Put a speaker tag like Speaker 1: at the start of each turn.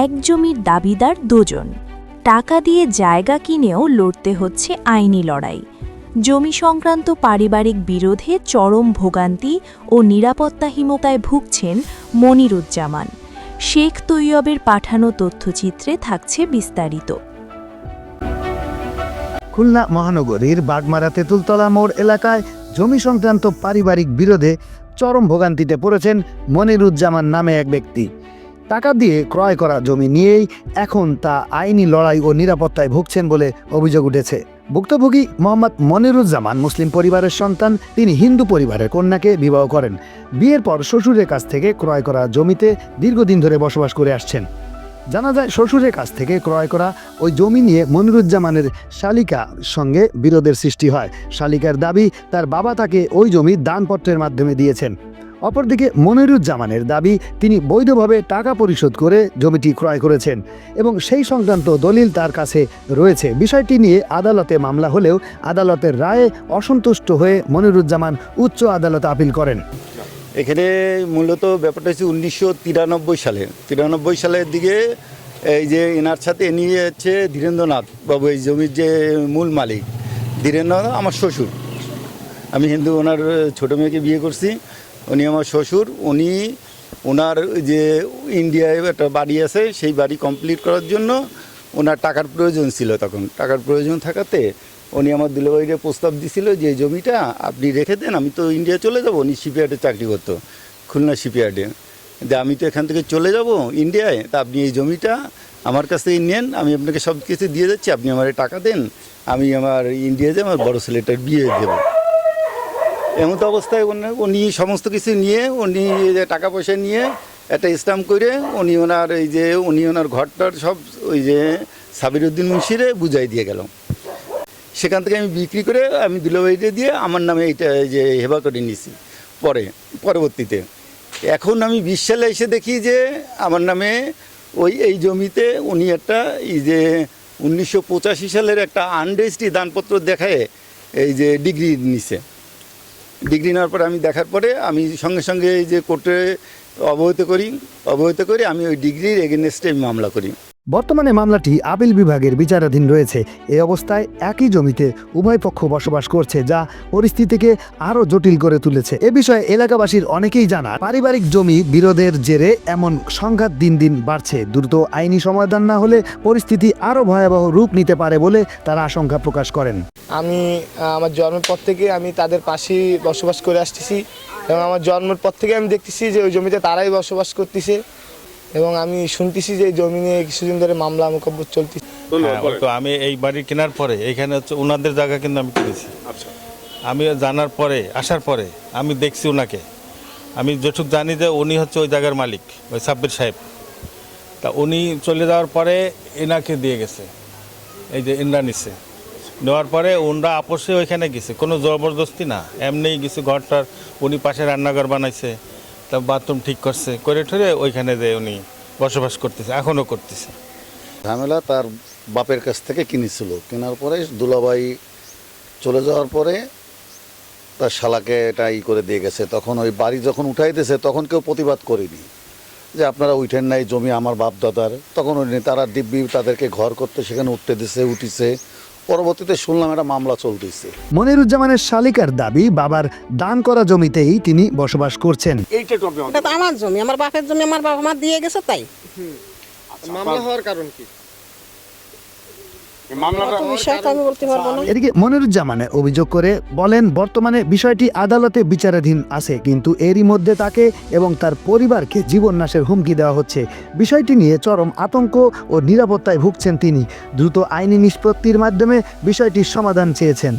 Speaker 1: এক জমির দাবিদার দুজন। টাকা দিয়ে জায়গা কিনেও লড়তে হচ্ছে আইনি লড়াই। জমি সংক্রান্ত পারিবারিক বিরোধে চরম ভোগান্তি ও নিরাপত্তাহীনতায় ভুগছেন মনিরুজ্জামান। শেখ তৈয়বের পাঠানো তথ্যচিত্রে থাকছে বিস্তারিত।
Speaker 2: খুলনা মহানগরীর বাগমারা তেঁতুলতলা মোড় এলাকায় জমি সংক্রান্ত পারিবারিক বিরোধে চরম ভোগান্তিতে পড়েছেন মনিরুজ্জামান নামে এক ব্যক্তি। টাকা দিয়ে ক্রয় করা জমি নিয়েই এখন তা আইনি লড়াই ও নিরাপত্তায় ভুগছেন বলে অভিযোগ উঠেছে। ভুক্তভোগী মোহাম্মদ মনিরুজ্জামান মুসলিম পরিবারের সন্তান, তিনি হিন্দু পরিবারের কন্যাকে বিবাহ করেন। বিয়ের পর শ্বশুরের কাছ থেকে ক্রয় করা জমিতে দীর্ঘদিন ধরে বসবাস করে আসছেন। জানা যায়, শ্বশুরের কাছ থেকে ক্রয় করা ওই জমি নিয়ে মনিরুজ্জামানের শালিকা সঙ্গে বিরোধের সৃষ্টি হয়। শালিকার দাবি, তার বাবা তাকে ওই জমি দানপত্রের মাধ্যমে দিয়েছেন। অপরদিকে মনিরুজ্জামানের দাবি, তিনি বৈধভাবে টাকা পরিশোধ করে জমিটি ক্রয় করেছেন এবং সেই সংক্রান্ত দলিল তার কাছে রয়েছে। বিষয়টি নিয়ে আদালতে মামলা হলেও আদালতের রায়ে অসন্তুষ্ট হয়ে মনিরুজ্জামান উচ্চ আদালতে আপিল করেন।
Speaker 3: এখানে মূলত ব্যাপারটা হচ্ছে উনিশশো তিরানব্বই সালে। তিরানব্বই সালের দিকে এই যে এনার সাথে নিয়ে হচ্ছে ধীরেন্দ্রনাথ বাবু, এই জমির যে মূল মালিক, ধীরেন্দ্রনাথ আমার শ্বশুর। আমি হিন্দু ওনার ছোটো মেয়েকে বিয়ে করছি। উনি আমার শ্বশুর, উনি ওনার যে ইন্ডিয়ায় একটা বাড়ি আছে, সেই বাড়ি কমপ্লিট করার জন্য ওনার টাকার প্রয়োজন ছিল তখন। টাকার প্রয়োজন থাকাতে উনি আমার দুলাভাইকে প্রস্তাব দিছিল যে জমিটা আপনি রেখে দেন, আমি তো ইন্ডিয়া চলে যাব। উনি শিপইয়ার্ডে চাকরি করতো, খুলনা শিপইয়ার্ডে যে আমি তো এখান থেকে চলে যাব ইন্ডিয়ায় তা আপনি এই জমিটা আমার কাছ নেন, আমি আপনাকে সব কিছু দিয়ে যাচ্ছি আপনি আমার টাকা দেন, আমি আমার ইন্ডিয়াতে আমার বড় ছেলেটার বিয়ে দেবো। এমন তো অবস্থায় উনি- সমস্ত কিছু নিয়ে, উনি টাকা পয়সা নিয়ে একটা স্ট্যাম্প করে উনি ওনার এই যে, উনি ওনার ঘরটার সব ওই যে সাবিরুদ্দিন মুন্সিরে বুঝাই দিয়ে গেল। সেখান থেকে আমি বিক্রি করে আমি দুলাবাইতে দিয়ে আমার নামে এইটা এই যে হেবা করে নিয়েছি পরে, পরবর্তীতে। এখন আমি বিশ সালে এসে দেখি যে আমার নামে ওই এই জমিতে উনি একটা এই যে উনিশশো পঁচাশি সালের একটা আনরেজিস্ট্রি দানপত্র দেখায় এই যে ডিগ্রি নিছে। ডিগ্রি নেওয়ার পরে আমি দেখার পরে আমি সঙ্গে সঙ্গে এই যে কোর্টে অবহিত করি, অবহিত করে আমি ওই ডিগ্রির এগেনস্টে মামলা করি।
Speaker 2: বর্তমানে মামলাটি আপিল বিভাগের বিচারাধীন রয়েছে। এই অবস্থায় একই জমিতে উভয় পক্ষ বসবাস করছে, যা পরিস্থিতিকে আরও জটিল করে তুলেছে। এ বিষয়ে এলাকাবাসীর অনেকেই জানা পারিবারিক জমি বিরোধের জেরে এমন সংঘাত দিন দিন বাড়ছে। দ্রুত আইনি সমাধান না হলে পরিস্থিতি আরও ভয়াবহ রূপ নিতে পারে বলে তারা আশঙ্কা প্রকাশ করেন।
Speaker 4: আমি আমার জন্মের পর থেকে আমি তাদের পাশেই বসবাস করে আসতেছি এবং আমার জন্মের পর থেকে আমি দেখতেছি যে ওই জমিতে তারাই বসবাস করতেছে। এবং আমি শুনতেছি যে এই জমি নিয়ে কিছুদিন ধরে মামলা মোকব্বর চলতেছে।
Speaker 5: হ্যাঁ, তো আমি এই বাড়ি কেনার পরে এইখানে হচ্ছে ওনাদের জায়গা কিন্তু আমি কিনেছি। আমি জানার পরে আসার পরে আমি দেখছি ওনাকে আমি যেটুক জানি যে উনি হচ্ছে ওই জায়গার মালিক ওই সাব্বির সাহেব। তা উনি চলে যাওয়ার পরে এনাকে দিয়ে গেছে এই যে ইনরা নিছে। নেওয়ার পরে ওনরা আপসে ওইখানে গেছে কোনো জবরদস্তি না এমনিই গেছে ঘরটার উনি পাশে রান্নাঘর বানাইছে। তা বাথরুম ঠিক করছে, করে ঠরে ওইখানে যে উনি বসবাস করতেছে, এখনও করতেছে।
Speaker 6: ঝামেলা তার বাপের কাছ থেকে কিনেছিল। কেনার পরে দুলাবাই চলে যাওয়ার পরে তার শালাকে এটা ই করে দিয়ে গেছে। তখন ওই বাড়ি যখন উঠাইতেছে, তখন কেউ প্রতিবাদ করেনি। যে আপনারা উঠেন নাই, জমি আমার বাপ দাদার তখন তারা দিব্যি তাদেরকে ঘর করতে সেখানে উঠতে দিছে, উঠিছে। পরবর্তীতে শুনলাম একটা মামলা চলতেছে।
Speaker 2: মনিরুজ্জামানের শালিকার দাবি বাবার দান করা জমিতেই তিনি বসবাস করছেন।
Speaker 7: এইটা আমার জমি আমার বাপের জমি আমার বাবা মা দিয়ে গেছে তাই।
Speaker 4: মামলা হওয়ার কারণ কি
Speaker 7: অত বিষয়টা আমি বলতে পারব না
Speaker 2: এদিকে মনিরুজ্জামানে অভিযোগ করে বলেন বর্তমানে বিষয়টি আদালতে বিচারাধীন আছে কিন্তু এরই মধ্যে তাকে এবং তার পরিবারকে জীবননাশের হুমকি দেওয়া হচ্ছে। বিষয়টি নিয়ে চরম আতঙ্ক ও নিরাপত্তায় ভুগছেন তিনি। দ্রুত আইনি নিষ্পত্তির মাধ্যমে বিষয়টির সমাধান চেয়েছেন।